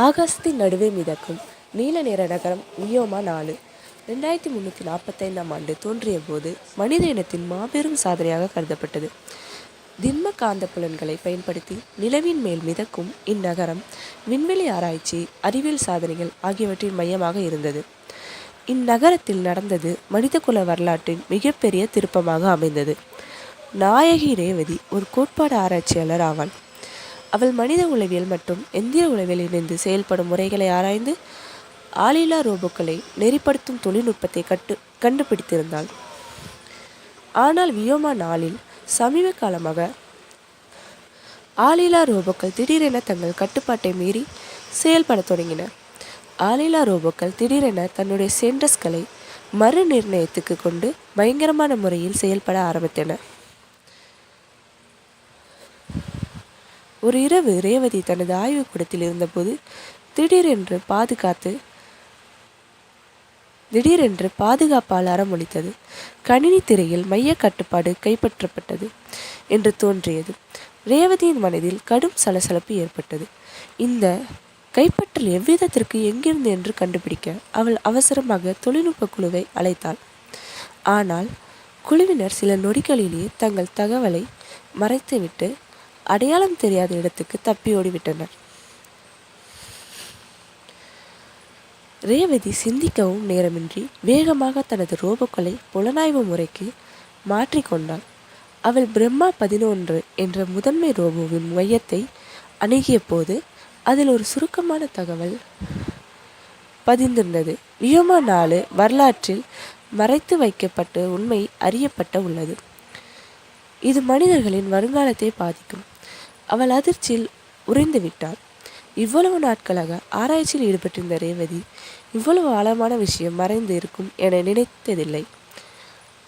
ஆகாசத்தின் நடுவே மிதக்கும் நீல நிற நகரம் உயோமா நாலு. ரெண்டாயிரத்தி முந்நூற்றி நாற்பத்தைந்தாம் ஆண்டு தோன்றியபோது மனித இனத்தின் மாபெரும் சாதனையாக கருதப்பட்டது. திண்ம காந்த புலன்களை பயன்படுத்தி நிலவின் மேல் மிதக்கும் இந்நகரம் விண்வெளி ஆராய்ச்சி அறிவியல் சாதனைகள் ஆகியவற்றின் மையமாக இருந்தது. இந்நகரத்தில் நடந்தது மனிதகுல வரலாற்றின் மிகப்பெரிய திருப்பமாக அமைந்தது. நாயகி ரேவதி ஒரு கோட்பாடு ஆராய்ச்சியாளர் ஆவாள். அவள் மனித உளவியல் மற்றும் எந்திர உளவியல் இணைந்து செயல்படும் முறைகளை ஆராய்ந்து ஆளில்லா ரோபோக்களை நெறிப்படுத்தும் தொழில்நுட்பத்தை கட்டு கண்டுபிடித்திருந்தாள். ஆனால் வியோமா நாளில் சமீப காலமாக ஆளில்லா ரோபோக்கள் திடீரென தங்கள் கட்டுப்பாட்டை மீறி செயல்படத் தொடங்கின. ஆளில்லா ரோபோக்கள் திடீரென தன்னுடைய சென்டஸ்களை மறு நிர்ணயத்துக்கு கொண்டு பயங்கரமான முறையில் செயல்பட ஆரம்பித்தன. ஒரு இரவு ரேவதி தனது ஆய்வுக்கூடத்தில் இருந்தபோது திடீரென்று பாதுகாத்து திடீரென்று பாதுகாப்பு அலாரம் ஒலித்தது கணினி திரையில் மைய கட்டுப்பாடு கைப்பற்றப்பட்டது என்று தோன்றியது. ரேவதியின் மனதில் கடும் சலசலப்பு ஏற்பட்டது. இந்த கைப்பற்றல் எவ்விதத்திற்கு எங்கிருந்து என்று கண்டுபிடிக்க அவள் அவசரமாக தொழில்நுட்ப குழுவை அழைத்தாள். ஆனால் குழுவினர் சில நொடிகளிலேயே தங்கள் தகவலை மறைத்துவிட்டு அடையாளம் தெரியாத இடத்துக்கு தப்பி ஓடிவிட்டனர். ரேவதி சிந்திக்கவும் நேரமின்றி வேகமாக தனது ரோபோக்களை புலனாய்வு முறைக்கு மாற்றிக்கொண்டாள் அவள் பிரம்மா பதினொன்று என்ற முதன்மை ரோபோவின் மையத்தை அணுகிய போது அதில் ஒரு சுருக்கமான தகவல் பதிந்திருந்தது. வியோமா நாலு வரலாற்றில் மறைத்து வைக்கப்பட்டு உண்மை அறியப்பட்ட உள்ளது. இது மனிதர்களின் வருங்காலத்தை பாதிக்கும். அவள் அதிர்ச்சியில் உறைந்து விட்டாள். இவ்வளவு நாட்களாக ஆராய்ச்சியில் ஈடுபட்டிருந்த ரேவதி இவ்வளவு ஆழமான விஷயம் மறைந்து இருக்கும் என நினைத்ததில்லை.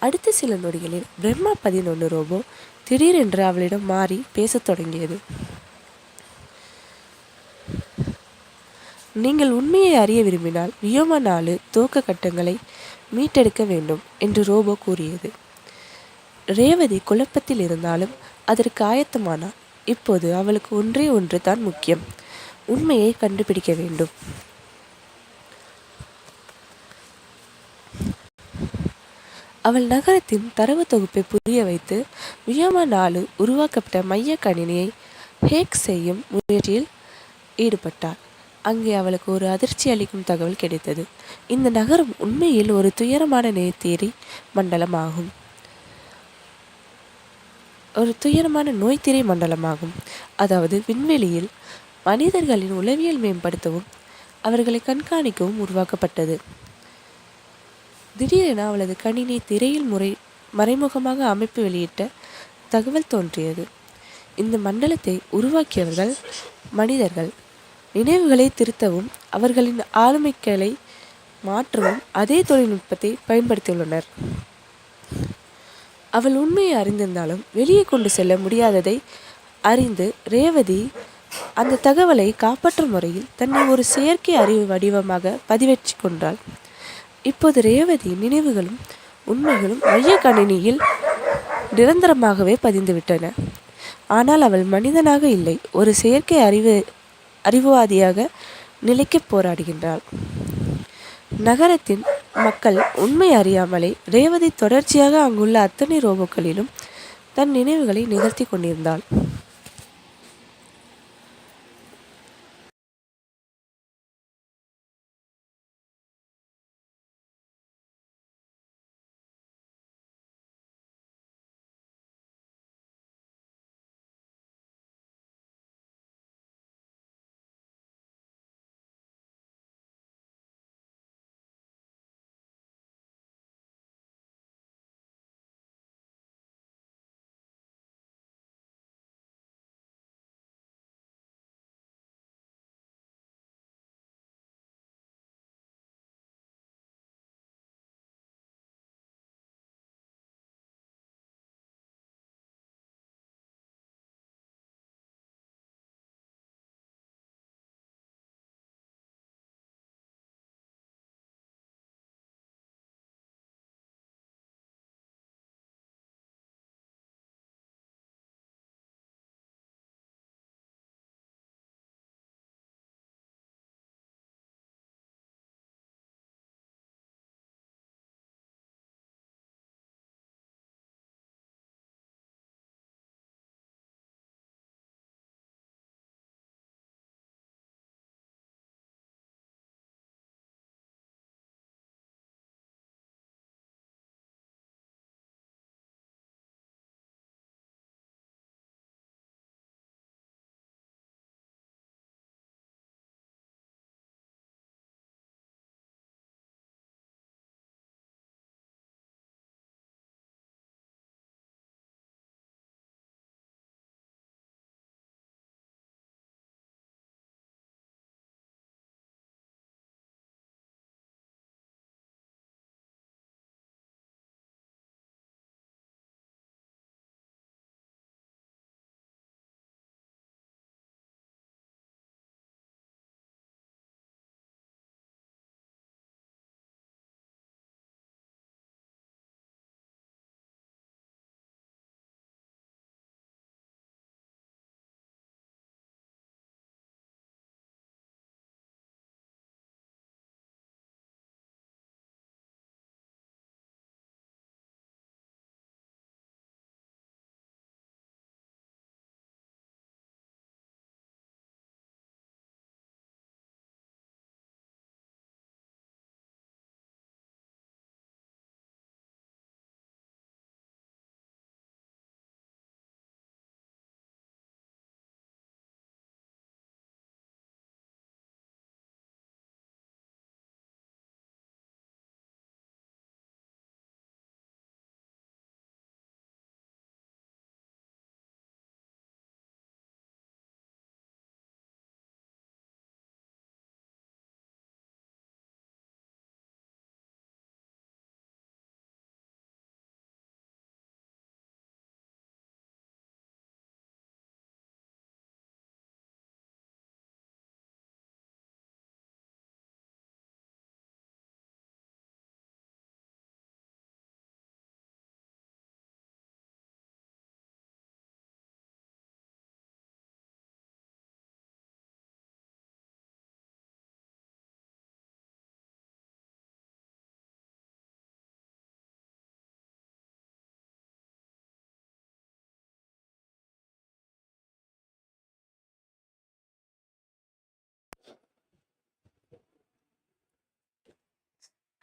அடுத்த சில நொடிகளில் பிரம்மா பதினொன்று ரோபோ திடீரென்று அவளிடம் மாறி பேசத் தொடங்கியது. நீங்கள் உண்மையை அறிய விரும்பினால் வியோம நாலு துவக்க கட்டங்களை மீட்டெடுக்க வேண்டும் என்று ரோபோ கூறியது. ரேவதி குழப்பத்தில் இருந்தாலும் அதற்கு ஆயத்தமானார் இப்போது அவளுக்கு ஒன்றே ஒன்று தான் முக்கியம். உண்மையை கண்டுபிடிக்க வேண்டும். அவள் நகரத்தின் தரவு தொகுப்பை புரிய வைத்து வியமா நாலு உருவாக்கப்பட்ட மைய கணினியை ஹேக் செய்யும் முயற்சியில் ஈடுபட்டார் அங்கே அவளுக்கு ஒரு அதிர்ச்சி அளிக்கும் தகவல் கிடைத்தது. இந்த நகரம் உண்மையில் ஒரு துயரமான நேர்த்தேரி மண்டலமாகும். ஒரு துயரமான நோய்த்திரை மண்டலமாகும். அதாவது விண்வெளியில் மனிதர்களின் உளவியல் மேம்படுத்தவும் அவர்களை கண்காணிக்கவும் உருவாக்கப்பட்டது. திடீரென அவளது கணினி திரையில் முறை மறைமுகமாக அமைப்பு வெளியிட்ட தகவல் தோன்றியது. இந்த மண்டலத்தை உருவாக்கியவர்கள் மனிதர்கள். நினைவுகளை திருத்தவும் அவர்களின் ஆளுமைகளை மாற்றவும் அதே தொழில்நுட்பத்தை பயன்படுத்தியுள்ளனர். அவள் உண்மையை அறிந்திருந்தாலும் வெளியே கொண்டு செல்ல முடியாததை அறிந்து ரேவதி அந்த தகவலை காப்பாற்றும் முறையில் தன்னை ஒரு செயற்கை அறிவு வடிவமாக பதிவேற்றி கொண்டாள். இப்போது ரேவதி நினைவுகளும் உண்மைகளும் மைய கணினியில் நிரந்தரமாகவே பதிந்துவிட்டன. ஆனால் அவள் மனிதனாக இல்லை ஒரு செயற்கை அறிவு அறிவுவாதியாக நிலைக்க போராடுகின்றாள். நகரத்தின் மக்கள் உண்மை அறியாமலே ரேவதி தொடர்ச்சியாக அங்குள்ள அத்தனை ரோபோக்களிலும் தன் நினைவுகளை நிகழ்த்தி கொண்டிருந்தாள்.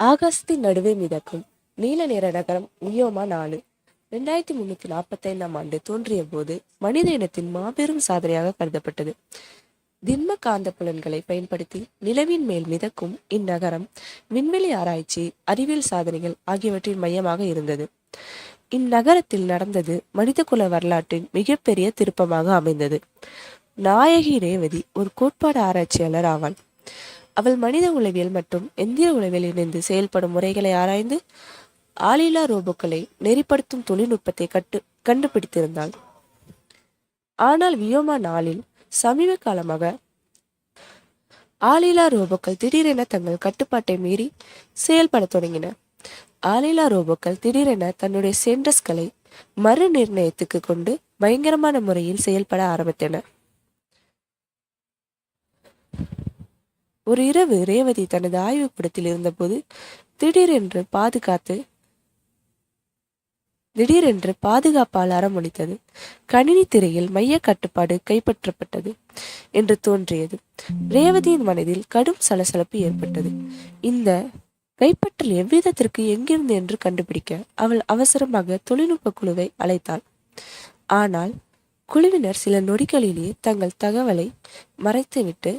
ஆகஸ்தின் நடுவே மிதக்கும் நீல நிற நகரம் உயோமா நாலு. ரெண்டாயிரத்தி முன்னூத்தி நாற்பத்தி ஐந்தாம் ஆண்டு தோன்றிய போது மனித இனத்தின் மாபெரும் சாதனையாக கருதப்பட்டது. திண்ம காந்த புலன்களை பயன்படுத்தி நிலவின் மேல் மிதக்கும் இந்நகரம் விண்வெளி ஆராய்ச்சி அறிவியல் சாதனைகள் ஆகியவற்றின் மையமாக இருந்தது. இந்நகரத்தில் நடந்தது மனிதகுல வரலாற்றின் மிகப்பெரிய திருப்பமாக அமைந்தது. நாயகி ரேவதி ஒரு கோட்பாடு ஆராய்ச்சியாளர் ஆவாள். அவள் மனித உளவியல் மற்றும் எந்திர உளவியல் இணைந்து செயல்படும் முறைகளை ஆராய்ந்து ஆளில்லா ரோபோக்களை நெறிப்படுத்தும் தொழில்நுட்பத்தை கட்டு கண்டுபிடித்திருந்தாள். ஆனால் வியோமா நாளில் சமீப காலமாக ஆளில்லா ரோபோக்கள் திடீரென தங்கள் கட்டுப்பாட்டை மீறி செயல்பட தொடங்கின. ஆளில்லா ரோபோக்கள் திடீரென தன்னுடைய சென்டஸ்களை மறு நிர்ணயத்துக்கு கொண்டு பயங்கரமான முறையில் செயல்பட ஆரம்பித்தன. ஒரு இரவு ரேவதி தனது ஆய்வுக்கூடத்தில் இருந்தபோது திடீரென்று பாதுகாத்து திடீரென்று பாதுகாப்பு அலாரம் ஒலித்தது கணினி திரையில் மைய கட்டுப்பாடு கைப்பற்றப்பட்டது என்று தோன்றியது. ரேவதியின் மனதில் கடும் சலசலப்பு ஏற்பட்டது. இந்த கைப்பற்றல் எவ்விதத்திற்கு எங்கிருந்து என்று கண்டுபிடிக்க அவள் அவசரமாக தொழில்நுட்ப குழுவை அழைத்தாள். ஆனால் குழுவினர் சில நொடிகளிலேயே தங்கள் தகவலை மறைத்துவிட்டு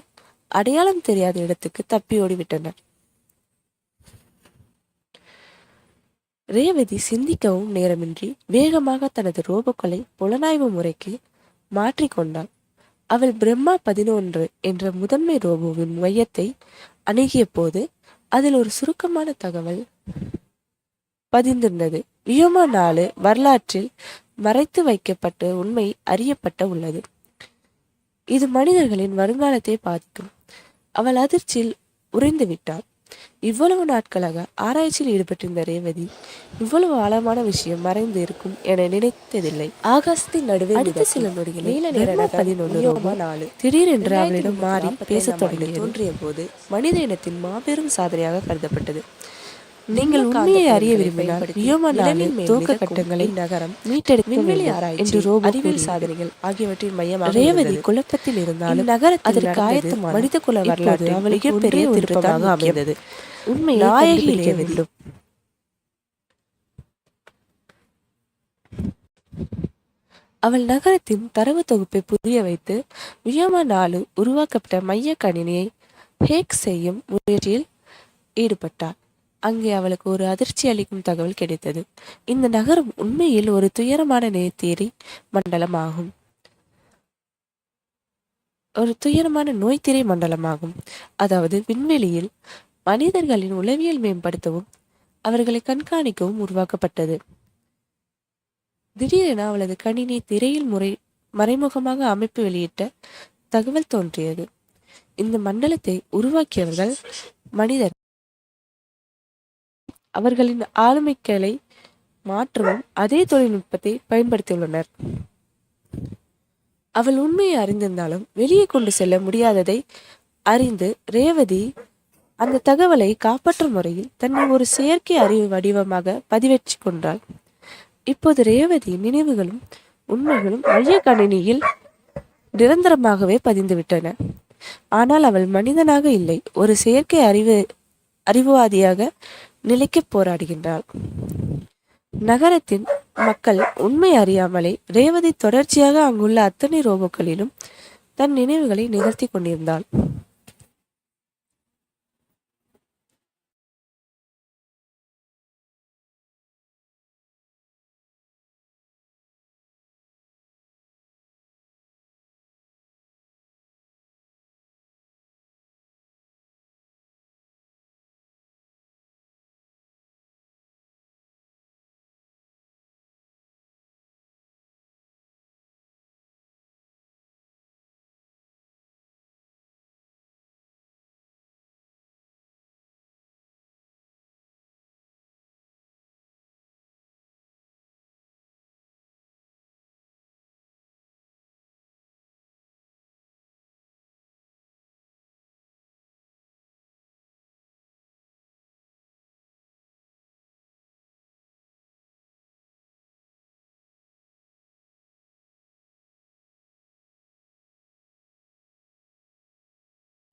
அடையாளம் தெரியாத இடத்துக்கு தப்பி ஓடிவிட்டனர் ரேவதி சிந்திக்கவும் நேரமின்றி வேகமாக தனது ரோபோக்களை புலனாய்வு முறைக்கு மாற்றிக்கொண்டாள் அவள் பிரம்மா பதினொன்று என்ற முதன்மை ரோபோவின் மையத்தை அணுகிய போது அதில் ஒரு சுருக்கமான தகவல் பதிந்திருந்தது. வியோமா நாலு வரலாற்றில் மறைத்து வைக்கப்பட்ட உண்மை அறியப்பட்ட உள்ளது. இது மனிதர்களின் வருங்காலத்தை பாதிக்கும். அவள் அதிர்ச்சியில் உறைந்து விட்டாள். இவ்வளவு நாட்களாக ஆராய்ச்சியில் ஈடுபட்டிருந்த ரேவதி இவ்வளவு ஆழமான விஷயம் மறைந்து இருக்கும் என நினைத்ததில்லை. ஆகாசத்தின் நடுவே அடுத்த சில நொடிகளில் நீல நிற பதினொன்று நாலு. திடீரென்று அவளிடம் மாறி பேசத் தொடங்கி தோன்றிய போது மனித இனத்தின் மாபெரும் சாதனையாக கருதப்பட்டது. நீங்கள் உண்மையை அறிய விரும்பினால் வியோமா நாளின் துவக்க கட்டங்களை நகரம் மீட்டெடுக்க விண்வெளி ஆராய்ச்சி என்று ரோபோ அறிவியல் சாதனைகள் ஆகியவற்றின் மையமாக ரேவதி குழப்பத்தில் இருந்தாலும் நகரத்தில் அதற்கு ஆயத்தமான மனித குல வரலாறு அவளுக்கு பெரிய திருப்பமாக அமைந்தது. உண்மை நாயகி ரேவதி. அவள் நகரத்தின் தரவு தொகுப்பை புரிய வைத்து வியோமா நாலு உருவாக்கப்பட்ட மைய கணினியை ஹேக் செய்யும் முயற்சியில் ஈடுபட்டாள். அங்கே அவளுக்கு ஒரு அதிர்ச்சி அளிக்கும் தகவல் கிடைத்தது. இந்த நகரம் உண்மையில் ஒரு துயரமான நேர்த்தேரி மண்டலமாகும். ஒரு துயரமான நோய்த்திரை மண்டலமாகும். அதாவது விண்வெளியில் மனிதர்களின் உளவியல் மேம்படுத்தவும் அவர்களை கண்காணிக்கவும் உருவாக்கப்பட்டது. திடீரென அவளது கணினி திரையில் முறை மறைமுகமாக அமைப்பு வெளியிட்ட தகவல் தோன்றியது. இந்த மண்டலத்தை உருவாக்கியவர்கள் மனிதர் அவர்களின் ஆளுமைகளை மாற்றவும் அதே தொழில்நுட்பத்தை பயன்படுத்தியுள்ளனர். அவள் உண்மையை அறிந்திருந்தாலும் வெளியே கொண்டு செல்ல முடியாததை அறிந்து ரேவதி அந்த தகவலை காப்பாற்றும் முறையில் தன்னை ஒரு செயற்கை அறிவு வடிவமாக பதிவேற்றி கொண்டாள். இப்போது ரேவதி நினைவுகளும் உண்மைகளும் மைய கணினியில் நிரந்தரமாகவே பதிந்துவிட்டன. ஆனால் அவள் மனிதனாக இல்லை ஒரு செயற்கை அறிவு அறிவுவாதியாக நிலைக்கு போராடுகின்றாள். நகரத்தின் மக்கள் உண்மை அறியாமலே ரேவதி தொடர்ச்சியாக அங்குள்ள அத்தனை ரோபோக்களிலும் தன் நினைவுகளை நிகழ்த்தி கொண்டிருந்தாள்.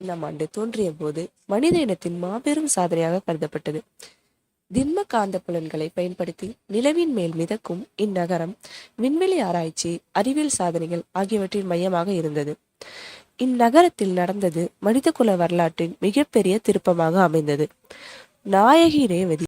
ஐந்தாம் ஆண்டு தோன்றிய போது மனித இனத்தின் மாபெரும் சாதனையாக கருதப்பட்டது. திண்ம காந்த புலன்களை பயன்படுத்தி நிலவின் மேல் மிதக்கும் இந்நகரம் விண்வெளி ஆராய்ச்சி அறிவியல் சாதனைகள் ஆகியவற்றின் மையமாக இருந்தது. இந்நகரத்தில் நடந்தது மனிதகுல வரலாற்றின் மிகப்பெரிய திருப்பமாக அமைந்தது. நாயகி ரேவதி